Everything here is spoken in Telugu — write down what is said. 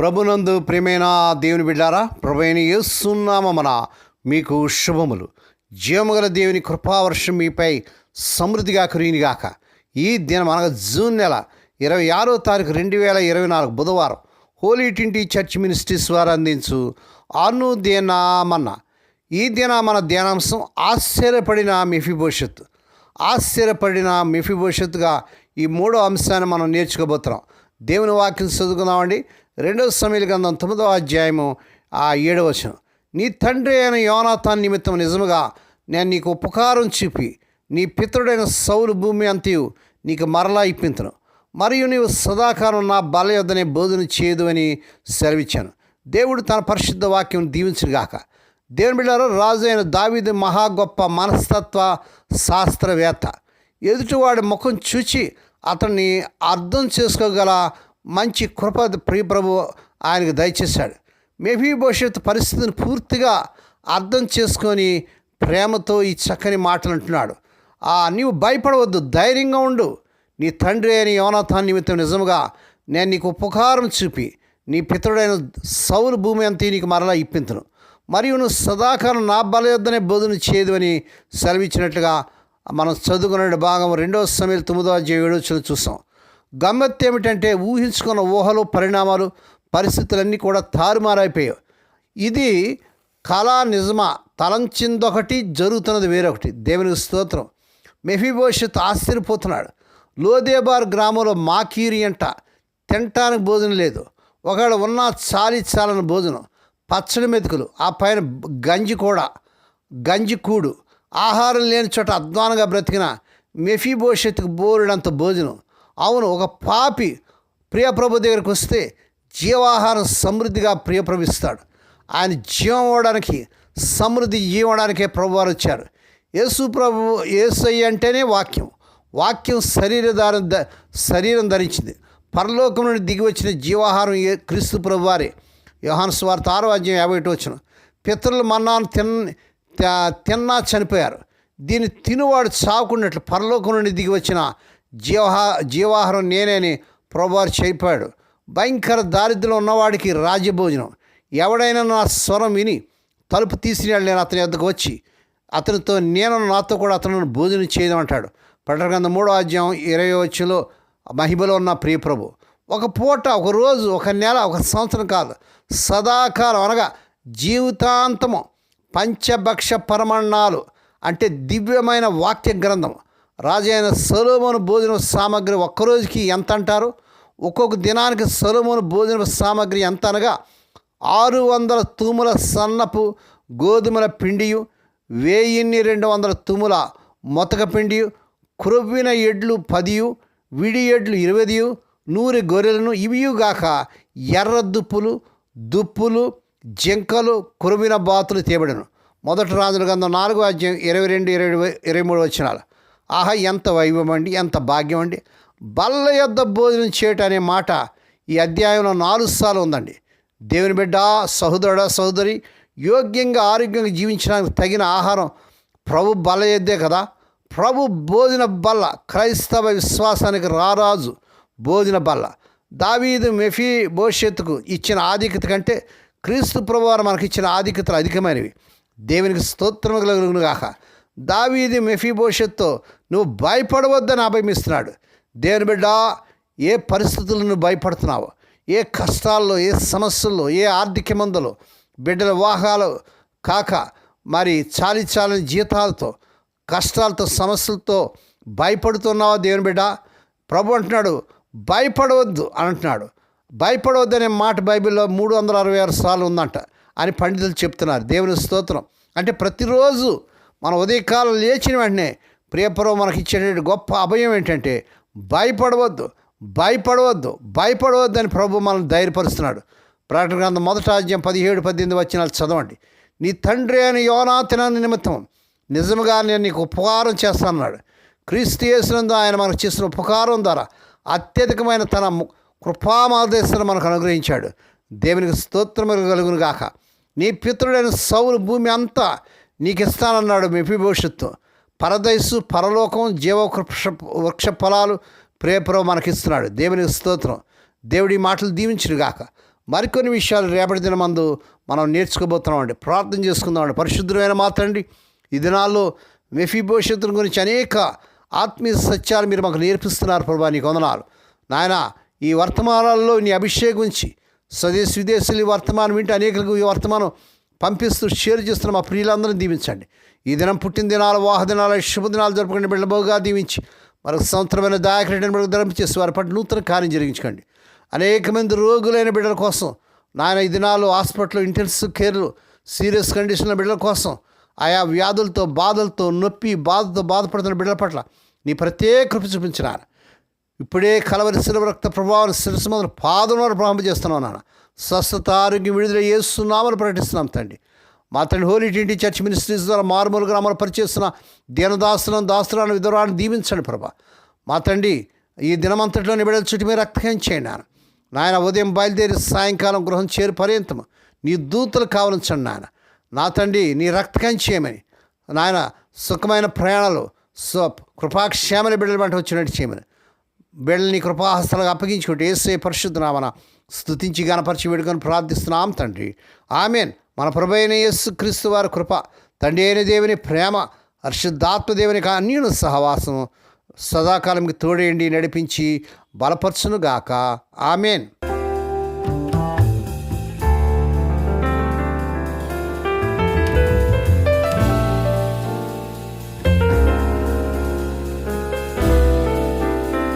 ప్రభునందు ప్రేమైన దేవుని బిడ్డారా ప్రభైన యేసునామన మీకు శుభములు. జీవముగల దేవుని కృపావర్షం మీపై సమృద్ధిగా కురిగినిగాక ఈ దినం అనగా జూన్ నెల ఇరవై ఆరో తారీఖు రెండు వేల ఇరవై నాలుగు బుధవారం హోలీ టింటి చర్చ్ మినిస్ట్రీస్ వారు అందించు అను దినామన్న ఈ దిన మన ధ్యానాంశం ఆశ్చర్యపడిన మిఫిభవిష్యత్తు ఆశ్చర్యపడిన మిఫిభవిష్యత్తుగా ఈ మూడో అంశాన్ని మనం నేర్చుకోబోతున్నాం. దేవుని వాక్యం చదువుకుందామండి. రెండవ సమయాల గ్రంథం తొమ్మిదవ అధ్యాయము ఆ ఏడవ వచనం. నీ తండ్రి అయిన యోనాథాన్ నిమిత్తం నిజముగా నేను నీకు ఉపకారం చూపి నీ పితరుడైన సౌలు భూమి అంతయు నీకు మరలా ఇప్పించను మరియు నీవు సదాకాలం నా బల యొద్దనే బోధన చేయదు అని సెలవిచ్చాను. దేవుడు తన పరిశుద్ధ వాక్యం దీవించుగాక దేవుని బిడ్డారు రాజు అయిన దావిది మహా గొప్ప మనస్తత్వ శాస్త్రవేత్త. ఎదుటివాడి ముఖం చూచి అతన్ని అర్థం చేసుకోగల మంచి కృప ప్రియప్రభు ఆయనకు దయచేశాడు. మేబీ భవిష్యత్ పరిస్థితిని పూర్తిగా అర్థం చేసుకొని ప్రేమతో ఈ చక్కని మాటలు అంటున్నాడు. ఆ నీవు భయపడవద్దు ధైర్యంగా ఉండు. నీ తండ్రి అని యోనాథాన్ నిమిత్తం నిజముగా నేను నీకు ఉపకారం చూపి నీ పితరుడైన సౌలు భూమి అంతా నీకు మరలా ఇప్పింతును. మరియు నువ్వు సదాకాలం నా బలయొద్దనే బోధన చేయదు అని సెలవిచ్చినట్లుగా మనం చదువుకున్న భాగం రెండవ సమయంలో తొమ్మిదో అధ్యాయ ఏడో చూసాం. గమ్మత్తు ఏమిటంటే ఊహించుకున్న ఊహలు పరిణామాలు పరిస్థితులన్నీ కూడా తారుమారైపోయాయి. ఇది కళా నిజమా తలంచిందొకటి జరుగుతున్నది వేరొకటి. దేవునికి స్తోత్రం. మెఫీభవిష్యత్ ఆశ్చర్యపోతున్నాడు. లోదేబార్ గ్రామంలో మాకీరి అంట. తినటానికి భోజనం లేదు. ఒకవేళ ఉన్నా చాలి చాలని భోజనం. పచ్చడి మెతుకులు. ఆ పైన గంజి కూడా. గంజి కూడు. ఆహారం లేని చోట అధ్వానంగా బ్రతికిన మెఫీభవిష్యత్తుకు బోరుడంత భోజనం. అవును ఒక పాపి ప్రియప్రభు దగ్గరికి వస్తే జీవాహారం సమృద్ధిగా ప్రియప్రభిస్తాడు ఆయన జీవం ఇవ్వడానికి సమృద్ధి ఇవ్వడానికే ప్రభువారు వచ్చారు. యేసు ప్రభు యేసయ్య అంటేనే వాక్యం. వాక్యం శరీరధారం ద శరీరం ధరించింది. పరలోకం నుండి దిగి వచ్చిన జీవాహారం క్రీస్తు ప్రభు వారే యోహాను స్వార్థ ఆరో అధ్యాయం యాభై ఒకటి వచ్చిన పితరులు మన్నాను తిన్ తిన్నా చనిపోయారు. దీన్ని తినువాడు చావుకున్నట్లు పరలోకం నుండి దిగి వచ్చిన జీవహా జీవాహారం నేనేని ప్రభువారు చెప్పాడు. భయంకర దారిద్రం ఉన్నవాడికి రాజ్యభోజనం. ఎవడైనా నా స్వరం విని తలుపు తీసినాడు నేను అతని వద్దకు వచ్చి అతనితో నేను నాతో కూడా అతను భోజనం చేయడం అంటాడు మూడో అధ్యాయం ఇరవై వచ్చులో మహిమలో ఉన్న ప్రియప్రభు ఒక పూట ఒక రోజు ఒక నెల ఒక సంవత్సరం కాదు సదాకాలం అనగా జీవితాంతము పంచభక్ష పరమణాలు అంటే దివ్యమైన వాక్య గ్రంథం రాజైన సొలోమోను భోజన సామాగ్రి ఒక్కరోజుకి ఎంత అంటారు ఒక్కొక్క దినానికి సొలోమోను భోజన సామాగ్రి ఎంత అనగా ఆరు వందల తూముల సన్నపు గోధుమల పిండియు వెయ్యిన్ని రెండు వందల తుముల మొతక పిండియు క్రొవ్విన ఎడ్లు పదియు విడి ఎడ్లు ఇరవదియు నూరి గొర్రెలను ఇవియుగాక ఎర్ర దుప్పులు దుప్పులు జింకలు కురుమిన బాతులు తేబడను. మొదటి రాజుల గంధం నాలుగో అధ్యాయం ఇరవై రెండు ఇరవై ఇరవై మూడు వచ్చినాలు ఆహా ఎంత వైభవం అండి ఎంత భాగ్యం అండి. బల్ల యొద్ద భోజనం చేయటం అనే మాట ఈ అధ్యాయంలో నాలుగు సార్లు ఉందండి. దేవుని బిడ్డ సహోదరుడ సహోదరి యోగ్యంగా ఆరోగ్యంగా జీవించడానికి తగిన ఆహారం ప్రభు బల్ల యొద్దే కదా. ప్రభు భోజన బల్ల క్రైస్తవ విశ్వాసానికి రారాజు భోజన బల్ల. దావీదు మెఫీ భవిష్యత్తుకు ఇచ్చిన ఆధిక్యత కంటే క్రీస్తు ప్రభువారు మనకి ఇచ్చిన ఆధిక్యతలు అధికమైనవి. దేవునికి స్తోత్రము కలుగునుగాక. దావీది మెఫీ నువ్వు భయపడవద్దని అభయమిస్తున్నాడు దేవుని బిడ్డ ఏ పరిస్థితుల్లో నువ్వు భయపడుతున్నావు ఏ కష్టాల్లో ఏ సమస్యల్లో ఏ ఆర్థిక మందులు బిడ్డల వాహాలు కాక మరి చాలి చాలని జీతాలతో కష్టాలతో సమస్యలతో భయపడుతున్నావా దేవుని బిడ్డ? ప్రభు అంటున్నాడు భయపడవద్దు అని అంటున్నాడు. భయపడవద్దు అనే మాట బైబిల్లో మూడు వందల అరవై ఆరు సార్లు ఉందంట అని పండితులు చెప్తున్నారు. దేవుని స్తోత్రం. అంటే ప్రతిరోజు మన ఉదయకాలం లేచిన వెంటనే ప్రియపరం మనకి ఇచ్చేటువంటి గొప్ప అభయం ఏంటంటే భయపడవద్దు భయపడవద్దు భయపడవద్దు అని ప్రభు మనల్ని ధైర్యపరుస్తున్నాడు. ప్రకటన గ్రంథం మొదట అధ్యాయం పదిహేడు పద్దెనిమిది వచ్చినాలు చదవండి. నీ తండ్రి అని యోనా తినని నిమిత్తం నిజముగా నేను నీకు ఉపకారం చేస్తానన్నాడు. క్రీస్తు చేసినందు ఆయన మనకు చేసిన ఉపకారం ద్వారా అత్యధికమైన తన ము- కృపామాదేశాన్ని మనకు అనుగ్రహించాడు. దేవునికి స్తోత్రములు కలుగును గాక నీ పితృడైన సౌలు భూమి అంతా నీకు ఇస్తానన్నాడు మెఫిభవిష్యత్తు పరదయస్సు పరలోకం జీవవృక్ష వృక్ష ఫలాలు ప్రేపరం మనకిస్తున్నాడు. దేవునికి స్తోత్రం. దేవుడి మాటలు దీవించును గాక మరికొన్ని విషయాలు రేపటి దినమందు మనం నేర్చుకోబోతున్నామండి. ప్రార్థన చేసుకుందామండి. పరిశుద్ధమైన మాత్రండి ఈ దినాల్లో మెఫీభవిష్యత్తుల గురించి అనేక ఆత్మీయ సత్యాలు మీరు మాకు నేర్పిస్తున్నారు ప్రభా నీకు వందనాలు. నాయన ఈ వర్తమానాల్లో నీ అభిషేకం గురించి స్వదేశ విదేశీ ఈ వర్తమానం వింటే అనేకులకు ఈ వర్తమానం పంపిస్తూ షేర్ చేస్తున్న మా ప్రియులందరినీ దీవించండి. ఈ దినం పుట్టినదినాలు వాహదినాలు శుభదినాలు జరుపుకునే బిడ్డబోగా దీవించి మరొక సంవత్సరమైన దాయకరెడ్డిని బిడ్డకు ధరించేసి వారి పట్ల నూతన కార్యం జరిగించండి అనేక మంది రోగులైన బిడ్డల కోసం నాయన ఈ దినాలు హాస్పిటల్ ఇంటెన్సివ్ కేర్లు సీరియస్ కండిషన్ల బిడ్డల కోసం ఆయా వ్యాధులతో బాధలతో నొప్పి బాధతో బాధపడుతున్న బిడ్డల పట్ల నీ ప్రత్యేక కృప చూపించినారు. ఇప్పుడే కలవరి శిలవ రక్త ప్రభావం శిరస్సు మొదలు పాదంలో ప్రారంభం చేస్తున్నాం నాన్న స్వస్థత ఆరోగ్యం విడుదల చేస్తున్నామని ప్రకటిస్తున్నాం తండ్రి. మా తండ్రి హోలీ టింటి చర్చ్ మినిస్ట్రీస్ ద్వారా మారుమూల గ్రామాలు పరిచేస్తున్న దీనదాసనం దాసరాన్ని విధురాన్ని దీవించండి ప్రభా. మా తండ్రి ఈ దినమంతటిలోని బిడ్డల చుట్టూ మీరు రక్తం చేయండి నాన్న నాయన ఉదయం బయలుదేరి సాయంకాలం గృహం చేరు పర్యంతము నీ దూతలు కావలించండి నాయన. నా తండ్రి నీ రక్తకం చేయమని నాయన సుఖమైన ప్రయాణాలు సో కృపాక్షేమని బిడ్డలు వెంట వచ్చినట్టు చేయమని బిడ్డల్ని కృపాహస్తలుగా అప్పగించుకుంటే ఏసే పరిశుద్ధ స్థుతించి స్తుతించి గణపరిచి వేడుకొని ప్రార్థిస్తున్నాం తండ్రి. ఆమెన్. మన ప్రభు అయిన క్రీస్తు వారి కృప తండ్రి అయిన దేవుని ప్రేమ హర్షుద్ధాత్మ దేవుని అన్యుని సహవాసం సదాకాలంకి తోడేయండి నడిపించి బలపరచునుగాక. ఆమెన్.